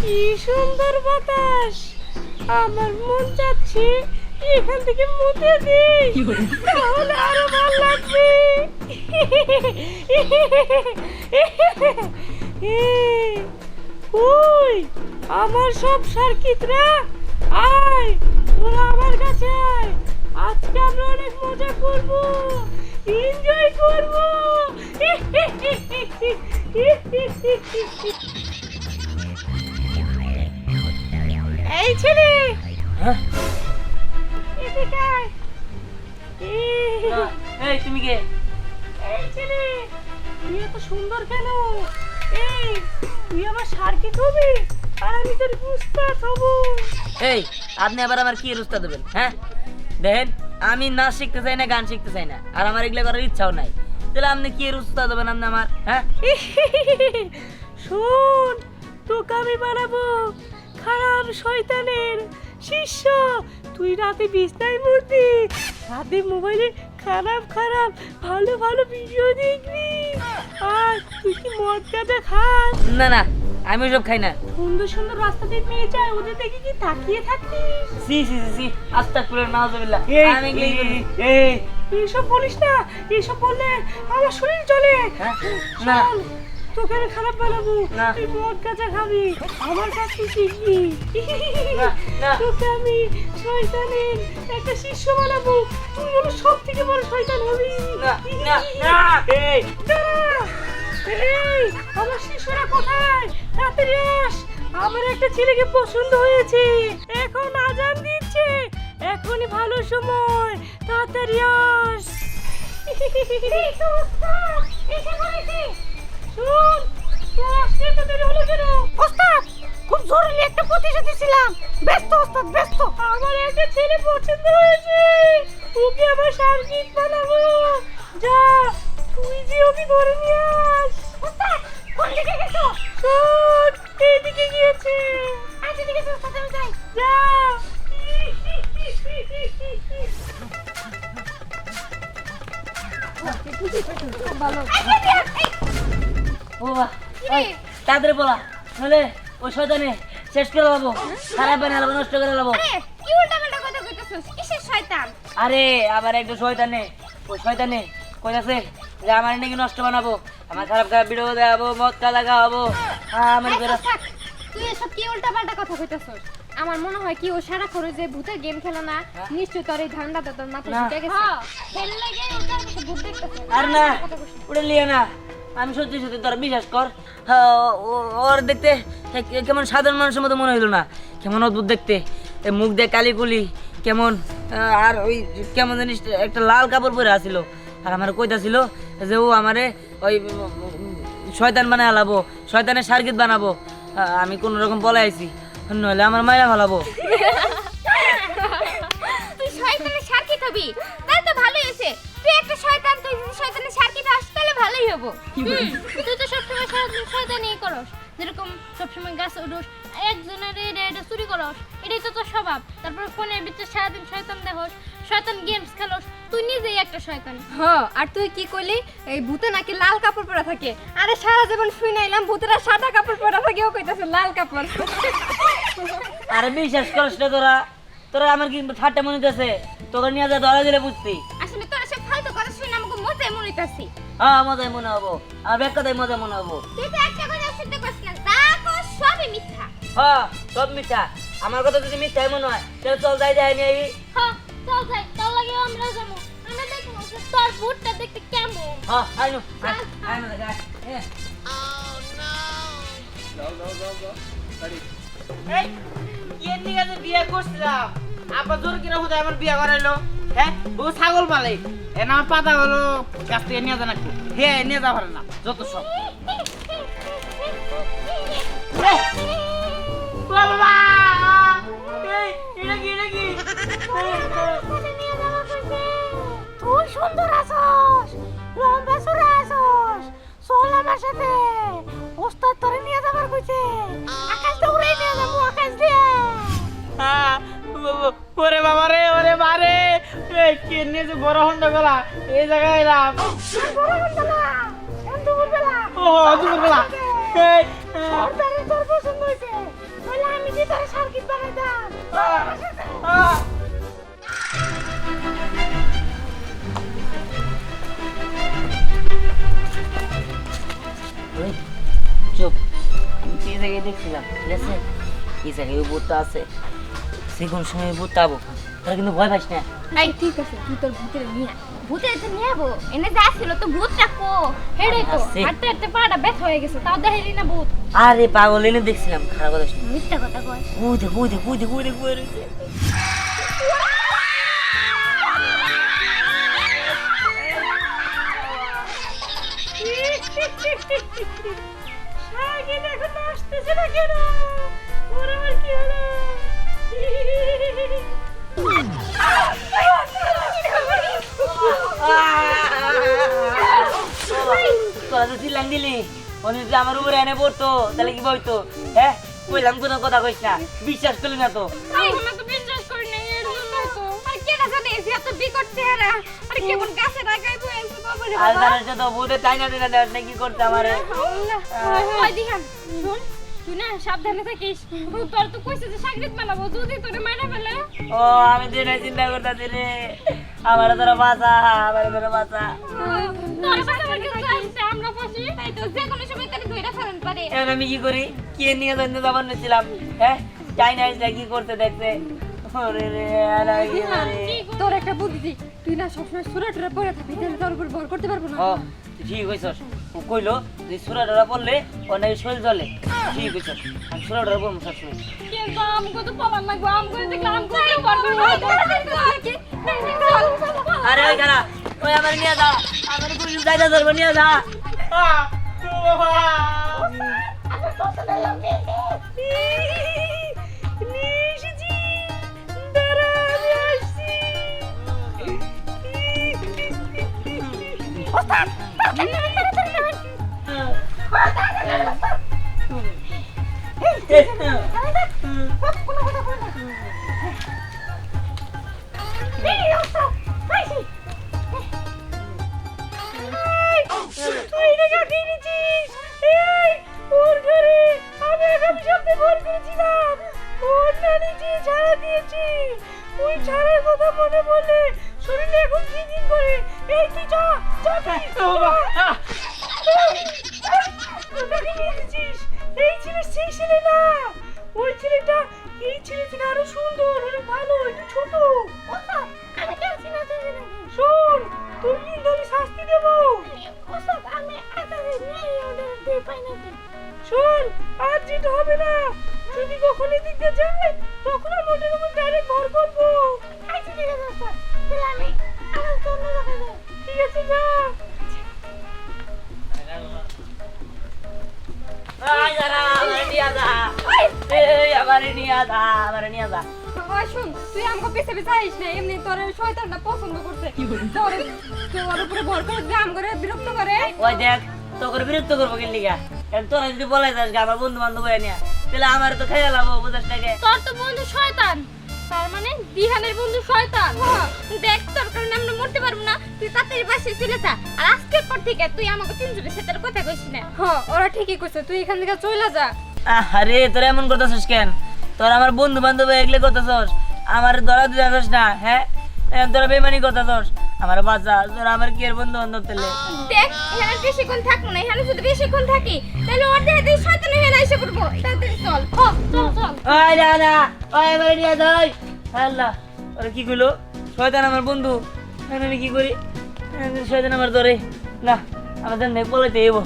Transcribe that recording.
কি সুন্দর বাতাস। আমার মন চাচ্ছে এখান থেকে মুতে দিই। তাহলে আরও ভালো লাগবে। ওই আমার সব সার্কিটরা আয় তোরা আমার কাছে আয়। আজকে আমরা অনেক মজা করব। এনজয় করব। এই ছেলে। হ্যাঁ? এই, তুমি কে? এই ছেলে তুই এত সুন্দর কেন? এই তুই আমার সার্কিট হবি আর আমি তোর উস্তাদ হব। এই আপনি আবার আমার কি রুস্তা দেবেন হ্যাঁ? দেখেন আমি নাচ শিখতে চাই না গান শিখতে চাই না। আর আমার এগুলো করার ইচ্ছাও নাই। তাহলে আপনি কি রুস্তা দেবেন আপনি আমার হ্যাঁ? শোন তোকে আমি বানাবো খারাপ শয়তানের শিষ্য। তুই রাতে বিছনায় মরবি রাতে মোবাইলে খারাপ খারাপ ভালো ভালো ভিডিও দেখবি। আর তুই কি মদ খাস? না না আমি ওসব খাই না সুন্দর সুন্দর রাস্তা দিয়ে মেয়ে যায় ওদের দেখে কি তাকিয়ে থাকিস সি সি সি সি আস্তাগফিরুল্লাহ নাউজুবিল্লাহ আমি। এই এইসব বলিস না এইসব বললে আমার শরীর চলে হ্যাঁ? না। তোকে আমি খারাপ বানাবো। তুই মদ গাঁজা খাবি আমার কাছে শিখবি না, না। তোকে আমি শয়তানের একটা শিষ্য বানাবো তুই হলো সব থেকে বড় শয়তান হবি না, না, না। এই দাঁড়া। এই আমার তাড়াতাড়ি আমার একটা ছেলেকে পছন্দ হয়েছে। এখন আজান দিচ্ছে। এখনই ভালো সময়। তাড়াতাড়ি আস। শোন, আসতে খুব জরুরি একটা প্রতিশ্রুতি ছিলাম ব্যস্ত ওস্তাদ ব্যস্ত। আমার একটা ছেলে পছন্দ হয়েছে। ওকে আমার সার্কিট বানাবো। যা তুই যে ওকে ধরে নিয়ে আস। এইদিকে গিয়েছে। আচ্ছা ঠিক আছে ওস্তাদ আমি যাই। যা। ও বাবা ওই তাড়াতাড়ি বলা নলে ওই শয়তানে শেষ করে লাবো খারাপ বানিয়ে লাবো নষ্ট করে লাবো আরে কি উল্টাপাল্টা কথা কইতাছস? কিসের শয়তান? আরে আবার একটা শয়তানে ওই শয়তানে কইতাছে যে আমার নাকি নষ্ট বানাবো আমার খারাপ খারাপ ভিডিও দেখাবো মদ কালা খাওয়াবো আমার করে থাক, তুই এসব কি উল্টাপাল্টা কথা কইতাছস? আমার মনে হয় কি ও সারা করে যে ভূতের গেম খেলে না নিশ্চয় তোর এই ধান্দাটা তোর মাথায় না। ঢুকে গেছে। খেলে লাগে ওটার ভূত দেখতেছে আর না উড়ে লিয়ে না। আমি সত্যি সত্যি তোরা বিশ্বাস কর। হ্যাঁ, ওর দেখতে কেমন সাধারণ মানুষের মতো মনে হইল না। কেমন অদ্ভুত দেখতে। এ মুখ দিয়ে কালিকুলি কেমন আর ওই কেমন জানিস একটা লাল কাপড় পরে আসিল। আর আমার কইতাছিল যে ও আমারে ওই শয়তান বানায় হালাবো শয়তানের সার্কিট বানাবো। আমি কোনো রকম বলে আইছি। নইলে আমার মায়েরা ভালাবো তুই শয়তানের সার্কিট হবি। তাই তো ভালোই হয়েছে। তুই একটা শয়তান তুই যদি শয়তানের সার্কিট আস তাহলে ভালোই হব। তুই তো সবসময় শয়তান- শয়তানি করস। যেরকম সবসময় গাছ উঠোস একজনের এটা চুরি করস এটাই তো তোর স্বভাব। তারপর ফোনের ভিতরে সারাদিন শয়তান দেখোস শয়তান গেমস খেলোস তুই নিজেই একটা শয়তান। হ আর তুই কি করলি এই ভূতে নাকি লাল কাপড় পরা থাকে। আরে সারা জীবন শুই নাইলাম ভূতেরা সাদা কাপড় পরা থাকে ও কইতাছে লাল কাপড়। আর বিশ্বাস করিস না তোরা। তোরা আমার কিন্তু ঠাট্টা মনে হইতেছে? তোকে নিয়ে যা ধরা দিলে বুঝতি। আসলে তোর সব ফালতু কথা শুনে আমাকে মজাই মনে হইতাছি। হ্যাঁ মজাই মনে হব। আর ব্যাগ কথাই মজা মনে হব। তুই তো একটা কথা শুনতে পারছিস না। যা কর সবই মিথ্যা। হ্যাঁ সব মিথ্যা। আমার কথা যদি মিথ্যাই মনে হয় তাহলে চল যাই যাই নিয়ে হ্যাঁ চল যাই চল লাগে আমরা যাব। আমরা দেখব যে তোর বুটটা দেখতে কেমন। হ্যাঁ আইনো আই আইনো দেখা হ্যাঁ এই এর যে বিয়ে করছিলাম আবার জোর কিনা হতে আমার বিয়ে করাইলো হ্যাঁ? ও ছাগল মালিক এ না আমার পাতা হলো গাছ থেকে নিয়ে যান একটু হে নিয়ে যা পারে না যত সব। বাবা! এই এটা কি এটা কি? যে বড় হন্ড গলা এই জায়গায় এলাম। দুপুর বেলা। বেলা। চুপ। আমি তো এই জায়গায় দেখছিলাম? ঠিক আছে? এই জায়গায় ওই আছে। সে কোন সময় আবো তোরা কিন্তু ভয় পাস না। এই ঠিক আছে তুই তোর ভূতের নিয়ে ভূতের তো নিয়ে যাব এনে যা ছিল তো ভূতটা কো হেড়ে তো। হাঁটতে হাঁটতে পাটা ব্যথ হয়ে গেছে তাও দেখাইলি না ভূত। আরে পাগল এনে দেখছিলাম খারাপ কথা শুনে। মিথ্যা কথা কয়। ওই দেখ ওই দেখ ওই দেখ ওই দেখ ওই দেখ সার্কিট এখন আসতেছে না কেন? ওর আবার কি হলো? চিল্লান দিলি অনেক যদি আমার উপরে এনে পড়তো তাহলে কি বলতো হ্যাঁ কইলাম কোনো কথা কইস না বিশ্বাস করলি না তো তো তো আর তারা যত ভূতে তাই না দিনা দেওয়ার কি করতে আমারে তুই না সাবধানে থাকিস। ও তোর তো কইছে যে সাগরিত মানাবো যদি তোরে মাইনা ফেলে। ও আমি দিনে চিন্তা করতেছি রে। আমার তোরা বাঁচা আমার তোরা বাঁচা। তোর কাছে আমার কিছু আসছে আমরা ফাঁসি। তাই তো যে কোনো সময় তারে ধইরা ফেলেন পারে। এখন আমি কি করি? কে নিয়ে জানতে যাবার নিয়েছিলাম হ্যাঁ? চাই না এসে কি করতে দেখতে? করি? তোর একটা বুদ্ধি। তুই না সবসময় সুরা টুরা পরে থাকবি তাহলে তোর উপর ভর করতে পারব না। ঠিক কইছস ও কইলো যে সুরা ডরা পড়লে অনেক শরীর জলে ঠিক আছে আমি সুরা ডরা পড়ব সবসময় আরে ওই খানা ওই আমার নিয়ে যা আমার পুলিশ যাইতে ধরবো নিয়ে যা আহ, শোন আর যেটা হবে না। যদি কখন দিয়ে যায় তখন আমি ওটার উপর ডাইরেক্ট ভর করব। আচ্ছা ঠিক আছে তাহলে আমি আমার জন্য ঠিক আছে যা। আয় যারা আমার নিয়ে যা। এই আমার নিয়ে যা আমার নিয়ে যা। ওই শুন তুই আমাকে পেছে পেছে আইস না এমনি তোর শয়তানটা পছন্দ করছে তোর তোর উপরে ভর করে করে বিরক্ত করে। ওই দেখ তোকে বিরক্ত করব কি লিগা এখন তোরা যদি বলে যাস আমার বন্ধু বান্ধব হয়ে নিয়ে তাহলে আমার তো খেয়ে লাভ বুঝাস নাকি? তোর তো বন্ধু শয়তান। তার মানে দিহানের বন্ধু শয়তান। দেখ তোর কারণে আমরা মরতে পারব না। তুই তাড়াতাড়ি বাসে চলে যা। আর আজকের পর থেকে তুই আমাকে তিনজনের সাথে কথা কইস না। হ ওরা ঠিকই করছে তুই এখান থেকে চলে যা। আরে তোরা এমন করতেছিস কেন? তোরা আমার বন্ধু বান্ধব এগুলো করতেছস আমার ধরা দিয়ে আসস না হ্যাঁ? তোরা বেমানি করতেছস আমার বাজা জোর আমার কি এর বন্ধু বান্ধব তেলে দেখ এখানে বেশিক্ষণ থাকব না এখানে যদি বেশিক্ষণ থাকি তাহলে ওর দেহে দিয়ে শয়তান হয়ে এসে পড়ব। তাড়াতাড়ি চল চল চল। ওই না না ওই আমার নিয়ে যাই। আল্লাহ ওরা কি গুলো শয়তান আমার বন্ধু আমি কি করি? শয়তান আমার ধরে। না আমাদের নেপালে দেবো